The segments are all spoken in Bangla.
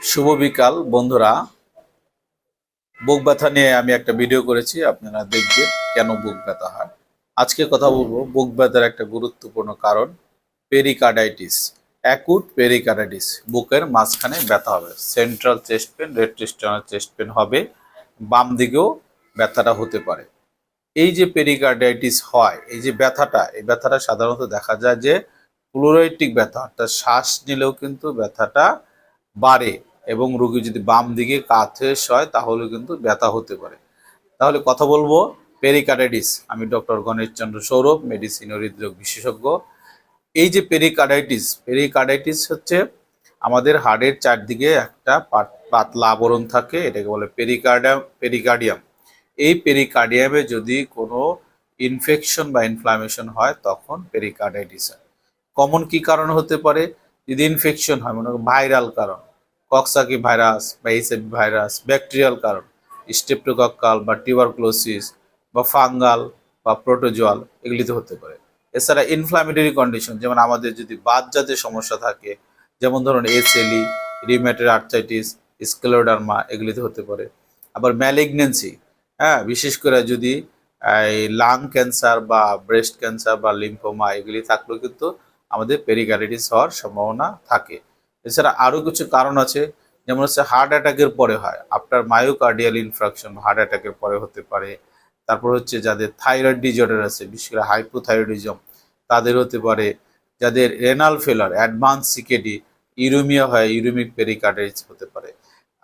শুভ বিকাল, বন্ধুরা। বুক ব্যথা নিয়ে আমি একটা ভিডিও করেছি, আপনারা দেখবেন কেন বুক ব্যথা হয়। আজকে কথা বলব বুক ব্যথার একটা গুরুত্বপূর্ণ কারণ পেরিকার্ডাইটিস অ্যাকুট পেরিকার্ডাইটিস বুকের মাঝখানে ব্যথা হবে। Central chest pain retrosternal chest pain হবে। বাম দিকেও ব্যথাটা হতে পারে। এই যে পেরিকার্ডাইটিস হয়, এই যে ব্যথাটা, এই ব্যথাটা সাধারণত দেখা যায় যে ক্লোরাইটিক ব্যথা, অর্থাৎ শ্বাস নিলেও কিন্তু ব্যথাটা বাড়ে। এবং রোগী যদি বাম দিকে কাঁথে হয় তাহলে কিন্তু ব্যথা হতে পারে। তাহলে কথা বলব পেরিকার্ডাইটিস আমি ডক্টর গণেশ চন্দ্র সৌরভ মেডিসিন ও হৃদরোগ বিশেষজ্ঞ। এই যে পেরিকার্ডাইটিস পেরিকার্ডাইটিস হচ্ছে আমাদের হাড়ের চারদিকে একটা পাত- পাতলা আবরণ থাকে, এটাকে বলে পেরিকার্ডিয়াম পেরিকার্ডিয়াম এই পেরিকার্ডিয়ামে যদি কোনো ইনফেকশন বা ইনফ্লামেশন হয়, তখন পেরিকার্ডাইটিস হয়। কমন কি কারণ হতে পারে? যদি ইনফেকশন হয়, মনে ভাইরাল কারণ। কক্সাকি ভাইরাস বা এইচআইভি ভাইরাস ব্যাকটেরিয়াল কারণ স্টেপ্টোকক্কাল বা টিউবারক্লোসিস বা ফাঙ্গাল বা প্রোটোজোয়াল এগুলিতে হতে পারে। এছাড়া ইনফ্লামেটরি কন্ডিশন যেমন আমাদের যদি জাতীয় সমস্যা থাকে, যেমন ধরুন এসএলই রিমেটের আর্থাইটিস স্কেলোডার্মা এগুলিতে হতে পারে। আবার ম্যালিগনেন্সি হ্যাঁ বিশেষ করে যদি, এই লাং ক্যান্সার বা ব্রেস্ট ক্যান্সার বা লিম্ফোমা এগুলি থাকলেও কিন্তু আমাদের পেরিকার্ডিটিস হওয়ার সম্ভাবনা থাকে। এছাড়া আরও কিছু কারণ আছে, যেমন হচ্ছে হার্ট অ্যাটাকের পরে হয় আফটার মায়োকার্ডিয়াল ইনফ্রাকশন হার্ট অ্যাটাকের পরে হতে পারে। তারপর হচ্ছে যাদের থাইরয়েড ডিজর্ডার আছে, বিশেষ করে হাইপোথাইরয়েডিজম তাদের হতে পারে। যাদের রেনাল ফেলার অ্যাডভান্স সিকেডি ইউরোমিয়া হয় ইউরোমিক পেরিকার্ডাইটিস হতে পারে।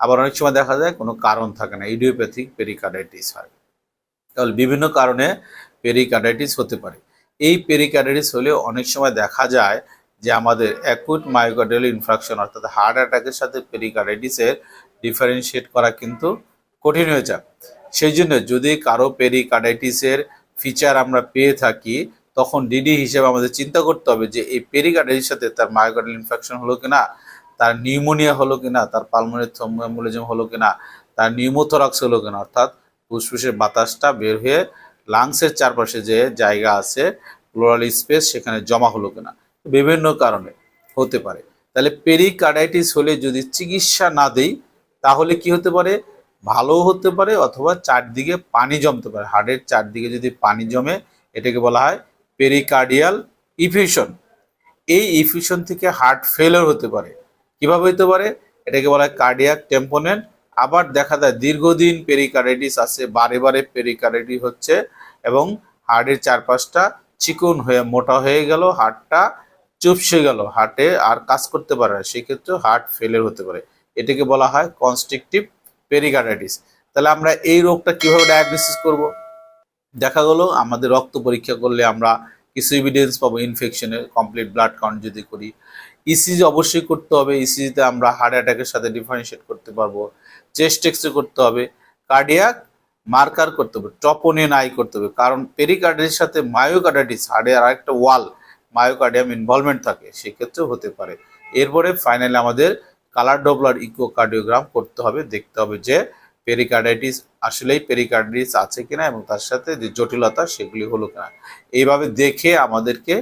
আবার অনেক সময় দেখা যায় কোনো কারণ থাকে না ইডিওপ্যাথিক পেরিকার্ডাইটিস হয়। তাহলে বিভিন্ন কারণে পেরিকার্ডাইটিস হতে পারে। এই পেরিকার্ডাইটিস হলে অনেক সময় দেখা যায় যে আমাদের অ্যাকুট মায়োকার্ডিয়াল ইনফ্রাকশন অর্থাৎ হার্ট অ্যাটাকের সাথে পেরিকার্ডাইটিসের ডিফারেন্সিয়েট করা কিন্তু কঠিন হয়ে যায়। সেই জন্য যদি কারও পেরিকার্ডাইটিসের ফিচার আমরা পেয়ে থাকি, তখন ডিডি হিসেবে আমাদের চিন্তা করতে হবে যে এই পেরিকার্ডাইটিস সাথে তার মায়োকার্ডিয়াল ইনফেকশন হলো কিনা, তার নিউমোনিয়া হলো কিনা, তার পালমোনের থ্রোম্বোএম্বোলিজম হলো কিনা, তার নিউমোথোরাক্স হলো কিনা, অর্থাৎ ফুসফুসের বাতাসটা বের হয়ে লাংসের চারপাশে যে জায়গা আছে ক্লোরাল স্পেস সেখানে জমা হলো কিনা। বিভিন্ন কারণে হতে পারে। তাহলে পেরিকার্ডাইটিস হলে যদি চিকিৎসা না দেই, তাহলে কি হতে পারে? ভালো হতে পারে অথবা চারদিকে পানি জমতে পারে। হার্টের চারদিকে যদি পানি জমে, এটাকে বলা হয় পেরিকার্ডিয়াল ইফিউশন এই ইফিউশন থেকে হার্ট ফেলিওর হতে পারে। কীভাবে হতে পারে? এটাকে বলা হয় কার্ডিয়াক টেম্পোনেন্ট আবার দেখা যায় দীর্ঘদিন পেরিকার্ডাইটিস আছে বারে বারে পেরিকার্ডাইটিস হচ্ছে এবং হার্টের চারপাশটা চিকন হয়ে, মোটা হয়ে গেল হার্টটা চুপসে গেল হার্টে আর কাজ করতে পারে না, সেক্ষেত্রে হার্ট ফেলিয়ার হতে পারে। এটাকে বলা হয় কনস্ট্রিকটিভ পেরিকার্ডাইটিস তাহলে আমরা এই রোগটা কীভাবে ডায়াগনোসিস করব? দেখা গেল, আমাদের রক্ত পরীক্ষা করলে আমরা কিছু এভিডেন্স পাবো ইনফেকশনের কমপ্লিট ব্লাড কাউন্ট যদি করি। ইসিজি অবশ্যই করতে হবে ইসিজিতে আমরা হার্ট অ্যাটাকের সাথে ডিফারেন্সিয়েট করতে পারব। চেস্ট এক্সরে করতে হবে কার্ডিয়াক মার্কার করতে হবে টপোনিয়ন আই করতে হবে। কারণ পেরিকার্ডের সাথে মায়োকার্ডাইটিস হার্টের আরেকটা ওয়াল মায়োকার্ডিয়াম ইনভলভমেন্ট থাকে, সেক্ষেত্রেও হতে পারে। এরপরে ফাইনালি আমাদের কালার ডবলার ইকোকার্ডিওগ্রাম করতে হবে, দেখতে হবে যে পেরিকার্ডাইটিস আসলেই পেরিকার্ডাইটিস আছে কিনা এবং তার সাথে যে জটিলতা সেগুলি হলো কিনা। এইভাবে দেখে আমাদেরকে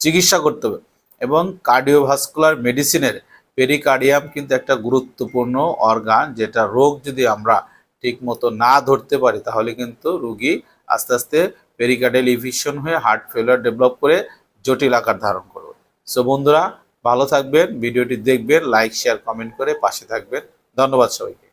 চিকিৎসা করতে হবে এবং কার্ডিওভাস্কুলার মেডিসিনের পেরিকার্ডিয়াম কিন্তু একটা গুরুত্বপূর্ণ অর্গান যেটা রোগ যদি আমরা ঠিক মতো না ধরতে পারি, তাহলে কিন্তু রুগী আস্তে আস্তে পেরিকার্ডিয়াল ইভিশন হয়ে হার্ট ফেলার ডেভেলপ করে জটিল আকার ধারণ করবে। সো বন্ধুরা, ভালো থাকবেন, ভিডিওটি দেখবেন লাইক শেয়ার কমেন্ট করে পাশে থাকবেন। ধন্যবাদ সবাইকে।